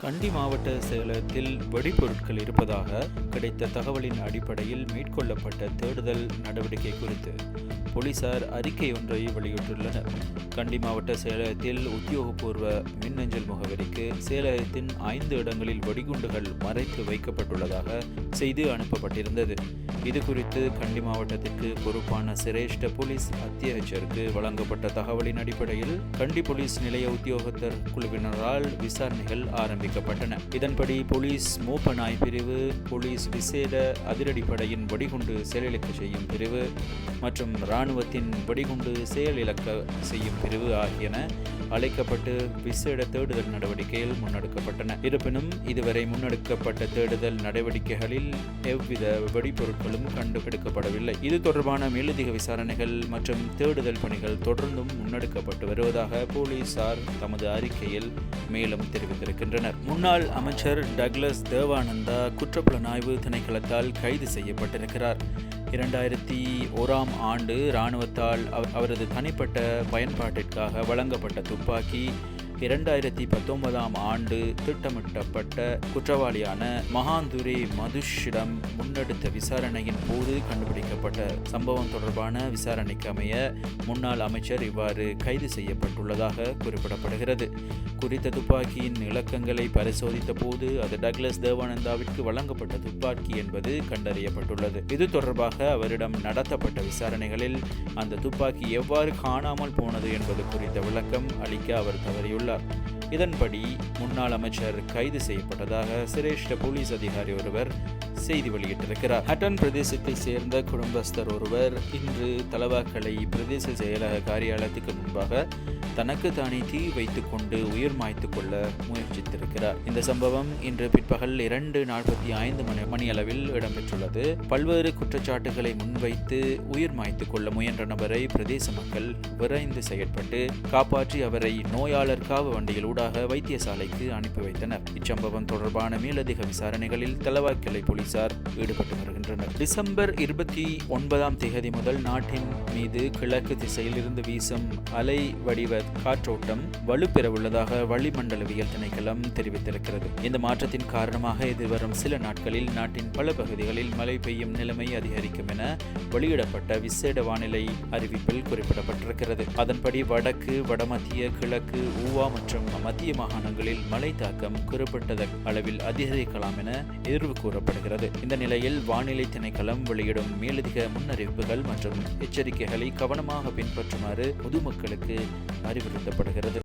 கண்டி மாவட்ட செயலகத்தில் வெடிபொருட்கள் இருப்பதாக கிடைத்த தகவலின் அடிப்படையில் மேற்கொள்ளப்பட்ட தேடுதல் நடவடிக்கை குறித்து போலீசார் அறிக்கை ஒன்றை வெளியிட்டுள்ளனர். கண்டி மாவட்ட செயலகத்தில் உத்தியோகபூர்வ மின்னஞ்சல் முகவரிக்கு செயலகத்தின் ஐந்து இடங்களில் வெடிகுண்டுகள் மறைத்து வைக்கப்பட்டுள்ளதாக செய்தி அனுப்பப்பட்டிருந்தது. இது குறித்து கண்டி மாவட்டத்திற்கு பொறுப்பான சிரேஷ்ட போலீஸ் அத்தியட்சருக்கு வழங்கப்பட்ட தகவலின் அடிப்படையில் கண்டி போலீஸ் நிலைய உத்தியோகத்தர் குழுவினரால் விசாரணைகள் ஆரம்பிக்கப்பட்டன. இதன்படி போலீஸ் மூப்பனாய் நாய் பிரிவு போலீஸ் விசேட அதிரடிப்படையின் வெடிகுண்டு செயலிழக்க செய்யும் பிரிவு மற்றும் இராணுவத்தின் வெடிகுண்டு செயலிழக்க செய்யும் பிரிவு ஆகியன அழைக்கப்பட்டு விசேட தேடுதல் நடவடிக்கைகள் முன்னெடுக்கப்பட்டன. இருப்பினும் இதுவரை முன்னெடுக்கப்பட்ட தேடுதல் நடவடிக்கைகளில் எவ்வித வெடிபொருட்களும் கண்டுபிடிக்கப்படவில்லை. இது தொடர்பான மேலதிக விசாரணைகள் மற்றும் தேடுதல் பணிகள் தொடர்ந்தும் முன்னெடுக்கப்பட்டு வருவதாக போலீசார் தமது அறிக்கையில் மேலும் தெரிவித்திருக்கின்றனர். முன்னாள் அமைச்சர் டக்ளஸ் தேவானந்தா குற்றப்புலனாய்வு திணைக்களத்தால் கைது செய்யப்பட்டிருக்கிறார். இரண்டாயிரத்தி ஓராம் ஆண்டு இராணுவத்தால் அவ- அவரது தனிப்பட்ட பயன்பாட்டிற்காக வழங்கப்பட்ட துப்பாக்கி இரண்டாயிரத்தி பத்தொன்பதாம் ஆண்டு திட்டமிட்டப்பட்ட குற்றவாளியான மகாந்துரி மதுஷிடம் முன்னெடுத்த விசாரணையின் போது கண்டுபிடிக்கப்பட்ட சம்பவம் தொடர்பான விசாரணைக்கு அமைய முன்னாள் அமைச்சர் இவ்வாறு கைது செய்யப்பட்டுள்ளதாக குறிப்பிடப்படுகிறது. குறித்த துப்பாக்கியின் இலக்கங்களை பரிசோதித்த போது அது டக்ளஸ் தேவானந்தாவிற்கு வழங்கப்பட்ட துப்பாக்கி என்பது கண்டறியப்பட்டுள்ளது. இது தொடர்பாக அவரிடம் நடத்தப்பட்ட விசாரணைகளில் அந்த துப்பாக்கி எவ்வாறு காணாமல் போனது என்பது குறித்த விளக்கம் அளிக்க அவர் தவறியுள்ளார். இதன்படி முன்னாள் அமைச்சர் கைது செய்யப்பட்டதாக சிரேஷ்ட போலீஸ் அதிகாரி ஒருவர் செய்தி வெளியிட்டிருக்கிறார். ஹட்டன் பிரதேசத்தை சேர்ந்த குடும்பஸ்தர் ஒருவர் இன்று தலவாக்கலை பிரதேச செயலக காரியாலயத்துக்கு முன்பாக தனக்கு தானே தீ வைத்துக் கொண்டு உயிர் மாய்த்து கொள்ள முயற்சித்திருக்கிறார். இந்த சம்பவம் இன்று பிற்பகல் இரண்டு நாற்பத்தி ஐந்து மணி மணியளவில் இடம்பெற்றுள்ளது. பல்வேறு குற்றச்சாட்டுகளை முன்வைத்து உயிர் மாய்த்து கொள்ள முயன்ற நபரை பிரதேச மக்கள் விரைந்து செயற்பட்டு காப்பாற்றி அவரை நோயாளர் காவு வண்டிகளூடாக ஊடாக வைத்தியசாலைக்கு அனுப்பி வைத்தனர். இச்சம்பவம் தொடர்பான மேலதிக விசாரணைகளில் தலவாய்க்கிளை போலீசார் ஈடுபட்டு வருகின்றனர். டிசம்பர் இருபத்தி ஒன்பதாம் தேதி முதல் நாட்டின் மீது கிழக்கு திசையில் இருந்து வீசும் அலை வடிவ காற்றோட்டம் வலுப்பெறவுள்ளதாக வளிமண்டலவியல் திணைக்களம் தெரிவித்திருக்கிறது. இந்த மாற்றத்தின் காரணமாக எதிர்வரும் சில நாட்களில் நாட்டின் பல பகுதிகளில் மழை பெய்யும் நிலைமை அதிகரிக்கும் என வெளியிடப்பட்ட விசேட வானிலை அறிவிப்பில் குறிப்பிடப்பட்டிருக்கிறது. அதன்படி வடக்கு வடமத்திய கிழக்கு ஊவா மற்றும் மத்திய மாகாணங்களில் மழை தாக்கம் குறிப்பிட்ட அளவில் அதிகரிக்கலாம் என எதிர்வு கூறப்படுகிறது. இந்த நிலையில் வானிலை திணைக்களம் வெளியிடும் மேலதிக முன்னறிவிப்புகள் மற்றும் எச்சரிக்கைகளை கவனமாக பின்பற்றுமாறு பொதுமக்களுக்கு அறிவுறுத்தப்படுகிறது.